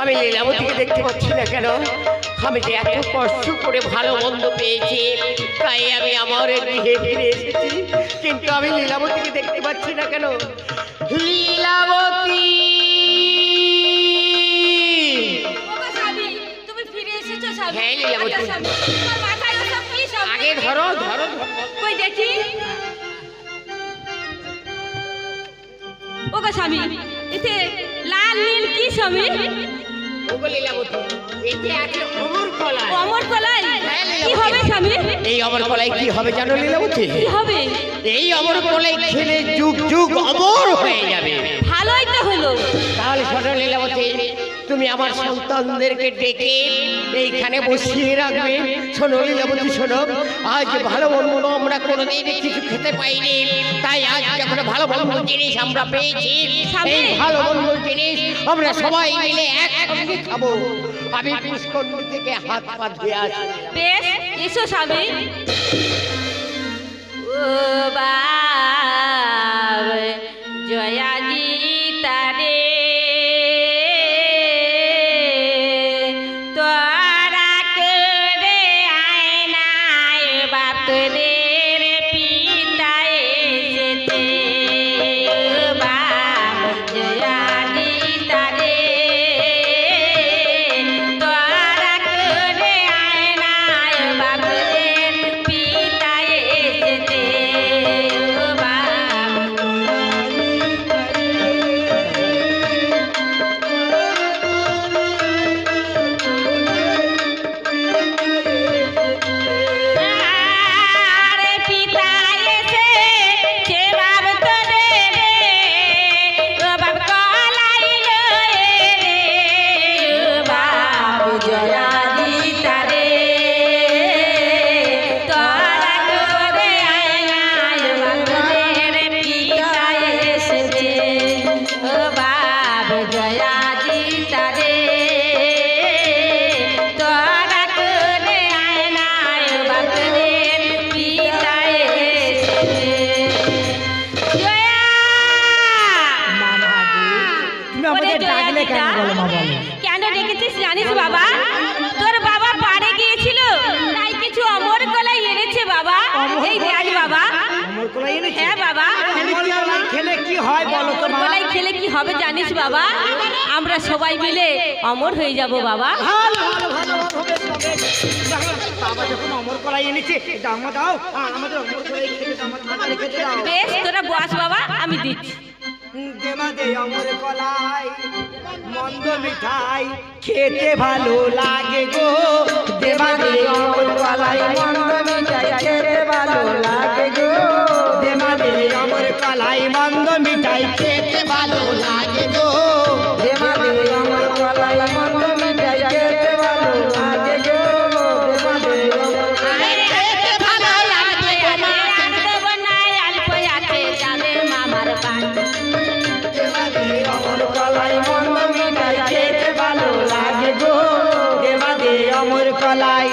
আমি লীলাবতীকে দেখতে পাচ্ছি না কেন? আমি যে এত কষ্ট করে ভালো মন্দ পেয়েছি তাই আমি আমার গৃহে ফিরে এসেছি। কিন্তু আমি লীলাবতীকে দেখতে পাচ্ছি না কেন? লীলাবতী। হ্যাঁ? আগে ধরো ধরো। কই দেখি? ওগো স্বামী এতে লাল নীল কি স্বামী? ওগো লীলাবতী এতে আছে অমর কলা অমর কলাই কি হবে স্বামী এই অমর কলাই কি হবে জানো লীলাবতী? কি হবে এই অমর কলাই খেলে যুগ যুগ অমর হয়ে যাবে। ভালোই তো হলো। তাহলে শোনো লীলাবতী তুমি আমার সন্তানদেরকে ডেকে এইখানে বসিয়ে রাখবে। শোনো লীলাবতী শোনো আজ ভালো মন্দ আমরা কোনোদিন কিছু খেতে পাইনি। তাই আজ যখন ভালো মন্দ জিনিস আমরা পেয়েছি এই ভালো মন্দ জিনিস আমরা সবাই মিলে একসঙ্গে খাব। আমি পুষ্করণী থেকে হাত পা ধুয়ে আসি। বেশ এসো স্বামী ও বাব জয়াজি তারে তোরা দে কি হয় বলো তো অমর খেলে কি হবে জানিস বাবা? আমরা সবাই মিলে অমর হয়ে যাব বাবা। ভালো ভালো ভালো হবে বাবা যখন অমর কলাই এনেছে দামা দাও। আমাদের অমর কলাই খেতে আমার ভাতারে দাও। বেশ তোরা বস বাবা আমি দিচ্ছি। দেমা দে অমর কলাই মন্দ মিঠাই খেতে ভালো লাগে গো। দেমা দে অমর কলাই মন্দ মিঠাই খেতে ভালো লাগে গো। দেমা কলাই মন্দ মিঠাই খেতে ভালো লাগে গো। আমার কলাই মন্দ মিঠাই খেতে ভালো লাগে গো। কলাই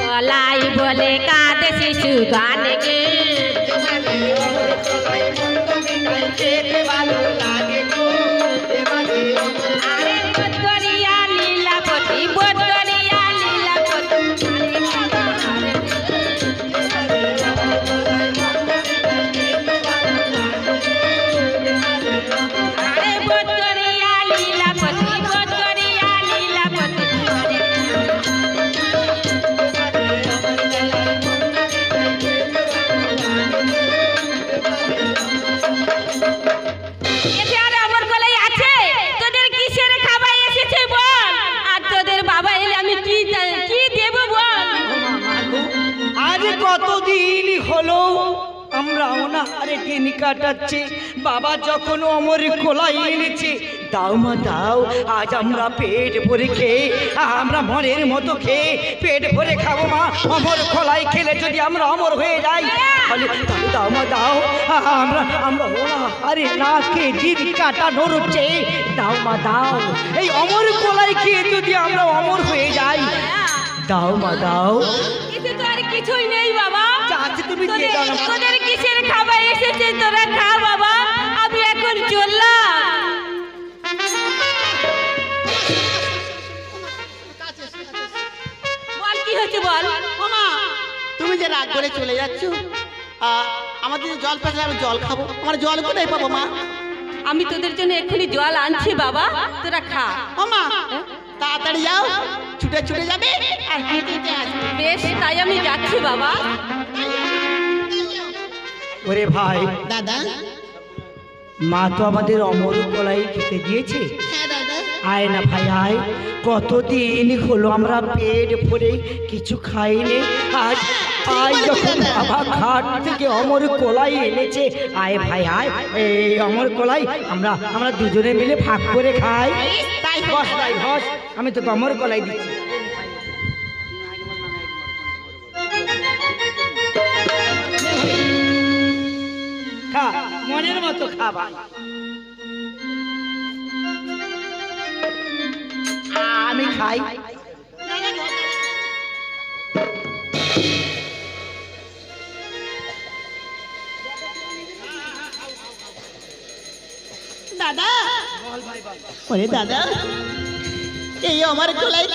কলাই বলে কাঁদে শিশু গান। দিন কাটাচ্ছে। বাবা যখন অমর কোলাই এনেছে দাও মা দাও আজ আমরা পেট ভরে খেয়ে আমরা মনের মতো খেয়ে পেট ভরে খাব মা। অমর খোলাই খেলে যদি আমরা অমর হয়ে যাই তাহলে তাহলে দাও মা দাও আমরা আমরা অনাহারে না খেয়ে দিন কাটা নড়ছে দাও মা দাও এই অমর কোলাই খেয়ে যদি আমরা অমর হয়ে যাই দাও মা দাও। এতে তো আর কিছুই নেই বাবা। তুমি তোদের দাও না। তোদের কিসের খাবার এসেছে? তোরা খা বাবা আমি এখন চললাম। বল কি হয়েছে বল? মামা তুমি যে রাগ করে চলে যাচ্ছ আমাদের জল পাশে আমি জল খাব। আমার জল কোথায় পাবো মা? আমি তোদের জন্য এক্ষুনি জল আনছি বাবা তোরা খা। মামা তাড়াতাড়ি যাও ছুটে ছুটে যাবে আর বেশ তাই আমি যাচ্ছি বাবা। ওরে ভাই। দাদা। মা তো আমাদের অমর কলাই খেতে দিয়েছে। হ্যাঁ আয় না ভাই আয়। কতদিন হলো আমরা পেট ভরে কিছু খাইনি। আজ আজ যখন বাবা ঘাট থেকে অমর কলাই এনেছে। আয় ভাই আয়। এই অমর কলাই আমরা আমরা দুজনে মিলে ভাগ করে খাই। তাই বস ভাই বস আমি তোকে অমর কলাই দিচ্ছি। মনের মতো খা ভাই আমি খাই। দাদা। ওরে দাদা এই আমার গলায়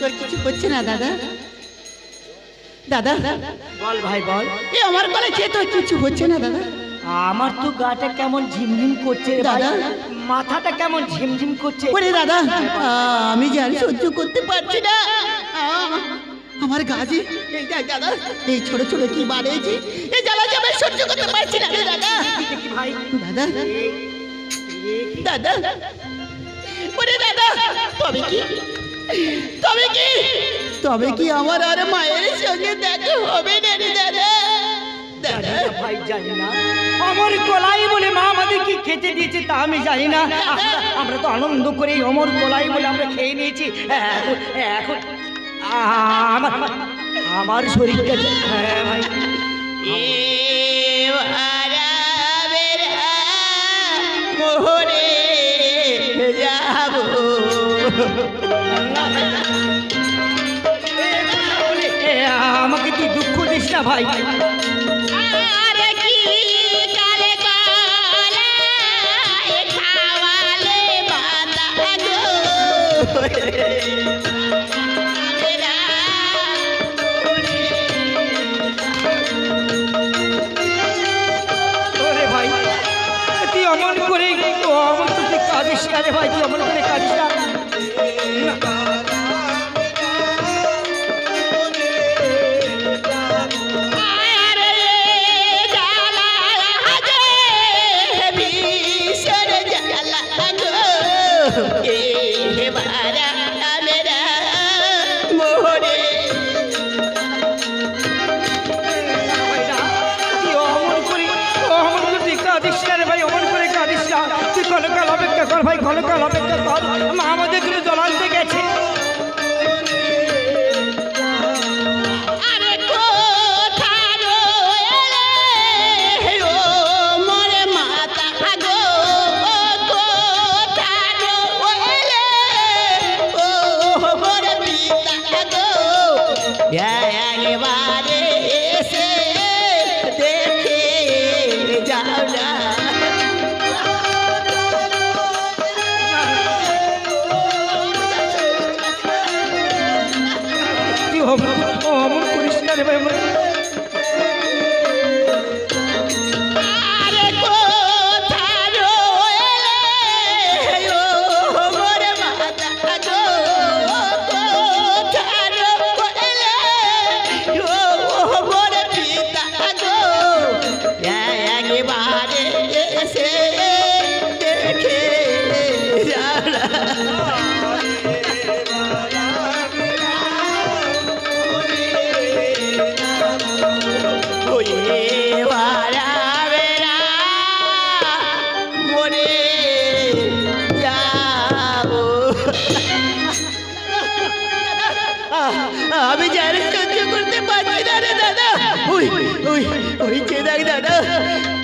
তোর কিছু হচ্ছে না দাদা। দাদা বল ভাই বল। এই আমার গলায় খেয়ে তোর কিছু হচ্ছে না দাদা। আমার তো গাটা কেমন ঝিমঝিম করছে দাদা। মাথাটা কেমন ঝিমঝিম করছে। ওরে দাদা আমি যে আর সহ্য করতে পারছি না। আমার এই দাদা এই ছোট ছোট কি বাড়িয়েছি এই জ্বালা যে আমি সহ্য করতে পারছি না রে দাদা। ভাই দাদা দাদা ওরে দাদা তবে কি? তবে কি? তবে কি আমার আর মায়ের সঙ্গে দেখা হবে না রে দাদা? ভাই জানি না। অমর কলাই বলে মা আমাদের কি খেতে দিয়েছে তা আমি জানি না। আমরা- আমরা তো আনন্দ করে অমর কলাই বলে আমরা খেয়ে নিয়েছি। এখন এখন আমার আমার শরীরটা হ্যাঁ ভাই। মোহরে যাব। আমাকে তুই দুঃখ দিস না ভাই। আমাদের আমি জানি সহ্য করতে পারছি না রে দাদা। ওই ওই ওই যে দেখ দাদা,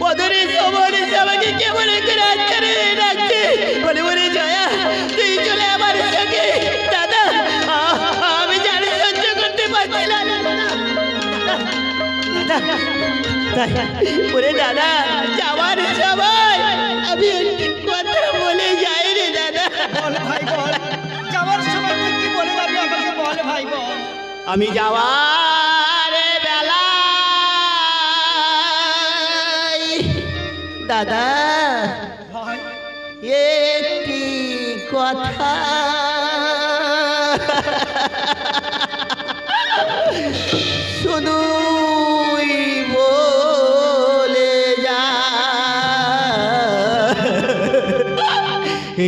পদরে সবরে আমাকে কেমন করে রাখছে ওরে দাদা যাওয়ার সবাই আমি একটি কথা বলে যাই রে দাদা। ভাই যাওয়ার বলে আমাকে বল ভাই আমি যাওয়ার বেলা দাদা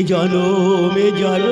জনমে জনম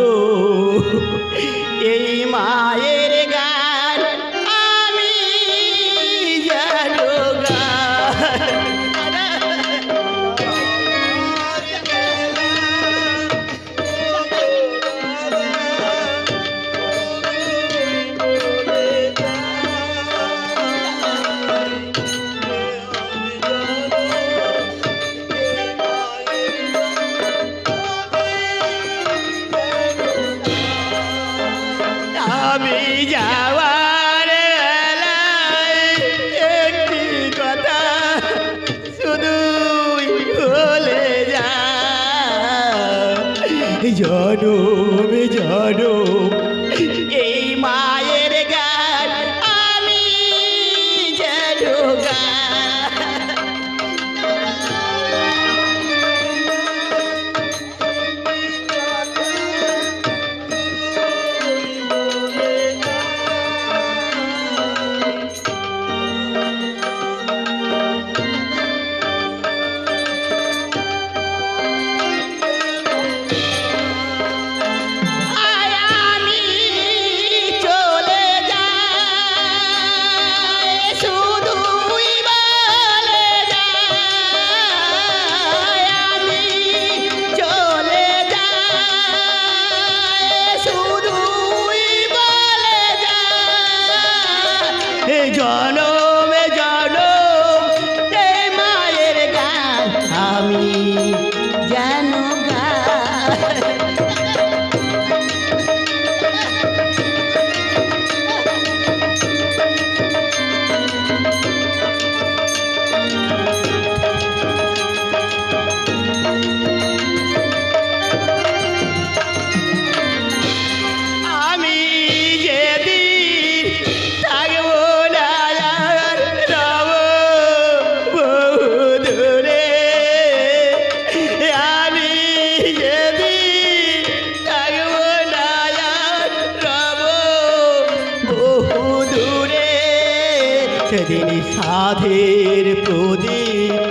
সেদিন সাধের প্রদীপ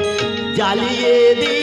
জ্বালিয়ে দিন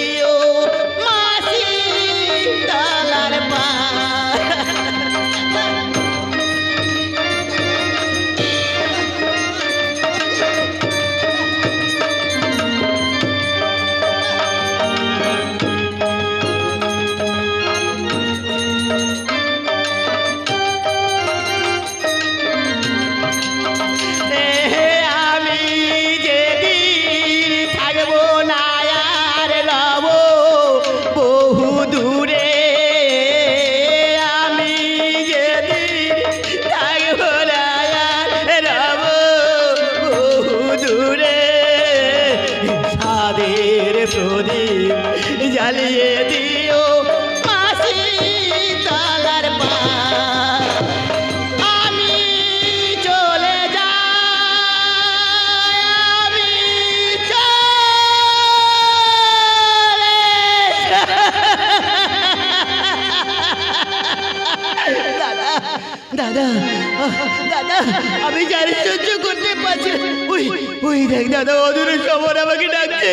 দাদা আমি যারে সহ্য করতে পারছি ওই ওই দেখ দাদা অদূরে সবার আমাকে ডাকছে।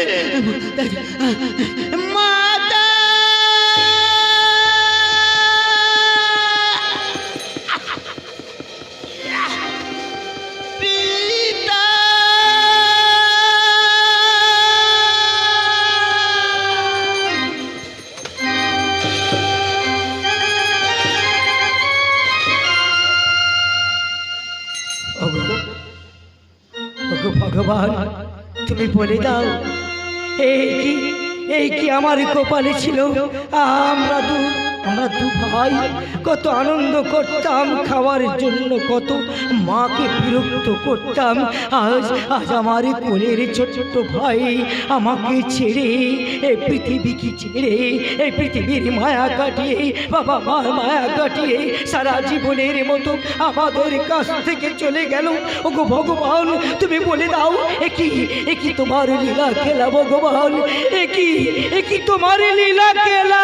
বলে দাও। এই কি এই কি আমার কপালে ছিল? আমরা দু আমরা দু ভাই কত আনন্দ করতাম, খাওয়ার জন্য কত মাকে বিরক্ত করতাম। আজ আজ আমার কোলের ছোট্ট ভাই আমাকে ছেড়ে এই পৃথিবীকে ছেড়ে এই পৃথিবীর মায়া কাটিয়ে, বাবা মার মায়া কাটিয়ে সারা জীবনের মতো আমাদের কাছ থেকে চলে গেল। ওগো ভগবান, তুমি বলে দাও একই একই তোমার লীলা খেলা ভগবান? একই একই তোমার লীলা খেলা?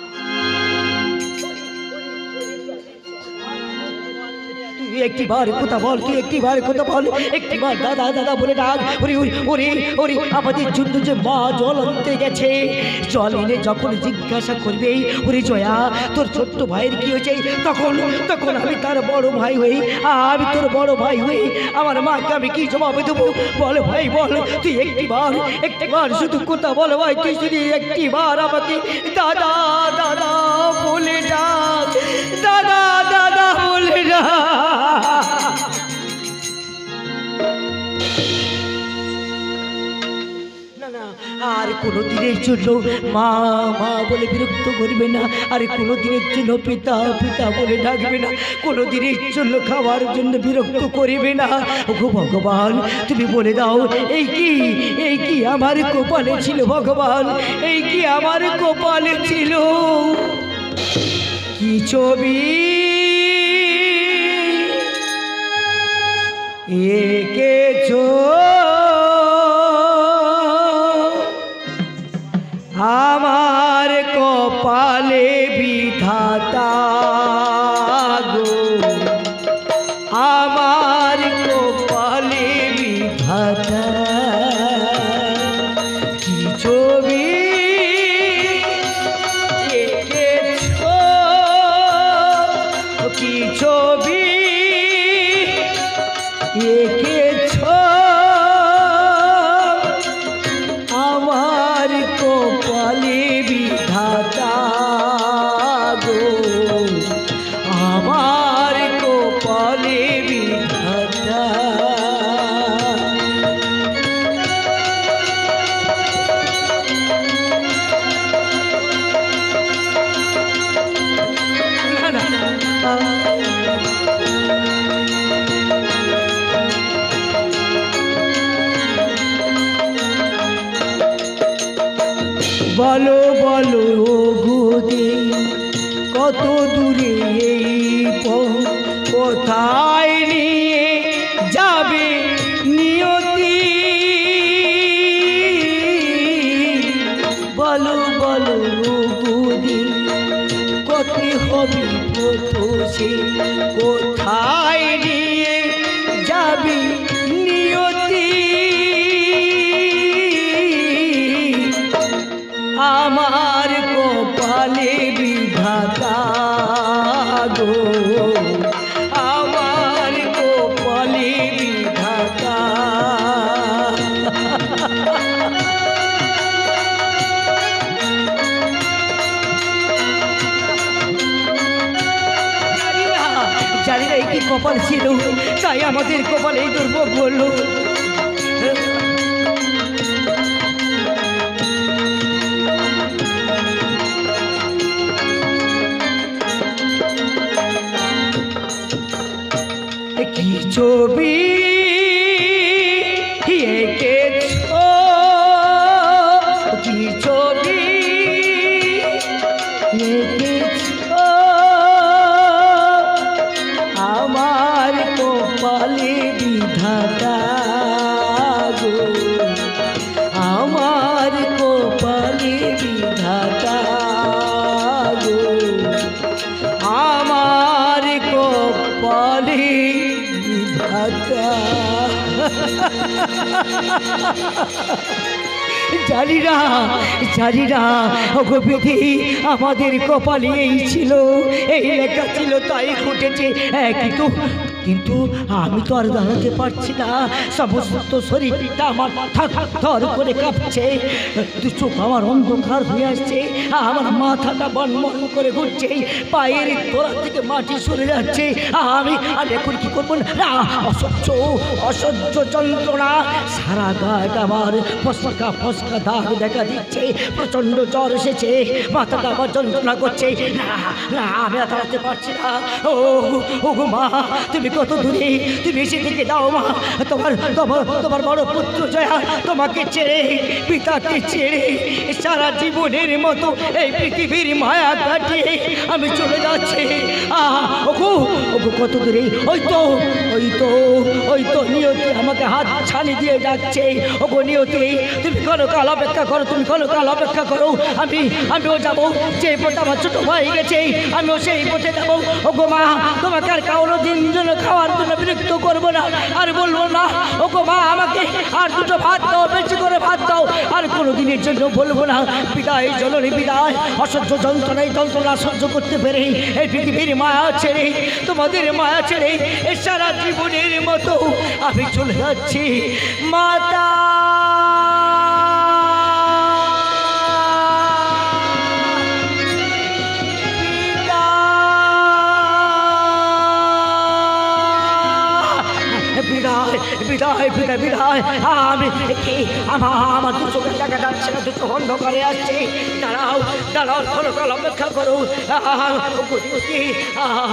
তুই একটিবার কথা বল, তুই একটিবার কথা বল। একটিবার দাদা দাদা বলে ডাক, ওরে ওরে ওরে আমাদের জন্য যে মা জল আনতে গেছে। জল এনে যখন জিজ্ঞাসা করবে, ওরে জয়া, তোর ছোট্ট ভাইয়ের কি হয়েছে? তখন তখন আমি তার বড় ভাই হই, আমি তোর বড় ভাই হই। আমার মাকে আমি কি জবাব দেবো? বল ভাই, বল, তুই একটিবার একটিবার শুধু কথা বল ভাই, তুই শুধু একটিবার আমাকে দাদা দাদা বলে ডাক, দাদা দাদা বলে ডাক। আর কোনো দিনের জন্য মা মা বলে বিরক্ত করবে না। আর কোনো দিনের জন্য পিতা পিতা বলে ডাকবে না। কোনো দিনের জন্য খাওয়ার জন্য বিরক্ত করবে না। ওগো ভগবান, তুমি বলে দাও, এই কি এই কি আমার কপালে ছিল ভগবান? এই কি আমার কপালে ছিল? কি ছবি? এঁকেছো? আমার বলো বলো গুদে কত দূরে এই কোথায় নিয়ে যাবে নিয়তি? বলো বলো গুদে কত হবে পথ আমার কপালে বিধাতা। জানি না কপাল ছিল তাই আমাদের কপালে দুর্ভোগ বলল ছবি এঁকেছ? কি ছবি? এঁকেছ জানি না জানি আমাদের কপালে এই ছিল এই লেখা ছিল তাই ঘটেছে কিন্তু কিন্তু আমি তো আর দাঁড়াতে পারছি না। সমস্ত শরীরটা আমার থর থর করে কাঁপছে। চোখ আমার অন্ধকার হয়ে আসছে। আমার মাথাটা বনবন করে ঘুরছে। পায়ের তোরা থেকে মাটি সরে যাচ্ছে। আমি আমি এখন কি করব? না, অসহ্য অসহ্য যন্ত্রণা। সারা গায়ে আমার ফসকা ফসকা দাগ দেখা দিচ্ছে। প্রচণ্ড জ্বর এসেছে। মাথাটা আমার যন্ত্রণা করছে। না না, আমি আর দাঁড়াতে পারছি না। ও ও মা, তুমি কত দূরে তুমি এসে থেকে দাও মা। তোমার তোমার তোমার বড় পুত্র জয়া তোমাকে ছেড়ে, পিতাকে ছেড়ে সারা জীবনের মতো এই পৃথিবীর মায়া কাটিয়ে আমি চলে যাচ্ছি। আহ কত দূরে ওই তো ওই তো ওই তো নিয়তি আমাকে হাত ছানি দিয়ে যাচ্ছে ওগো নিয়তি, তুমি কোনো কাল অপেক্ষা করো, তুমি কোনো কাল অপেক্ষা করো। আমি, আমিও যাব, যে পথে আমার ছোট ভাই গেছে, আমিও সেই পথে যাব। ওগো মা, তোমাকে আর কারও দিন জন্য খাওয়ার জন্য বিরক্ত করব না। আর বলব না, ওগো মা, আমাকে আর দুটো ভাত দাও, বেশি করে ভাত দাও। আর কোনো দিনের জন্য বলব না, বিদায়, জননী, বিদায়। অসহ্য যন্ত্রণা এই যন্ত্রণা সহ্য করতে পেরে এই পৃথিবীর মায়া ছেড়ে, তোমাদের মায়া ছেড়ে এ সারা জীবনের মতো আমি চলে যাচ্ছি। মাতা বিদায় বিদায় বিদায়। আমি কি আমার আমার দু চোখের দেখা যাচ্ছে না, দুটো অন্ধকারে আসছে দাঁড়াও দাঁড়াও কোনো অপেক্ষা করো।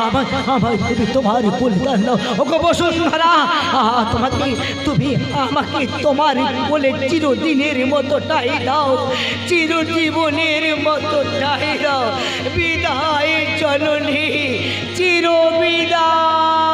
আমার তুমি তোমার বলিদান ওগো বসুন্ধরা তোমাকে তুমি আমাকে তোমার বলে চিরদিনের মতো টাই দাও। চিরজীবনের মতো টাই দাও। বিদায় জননী চির বিদায়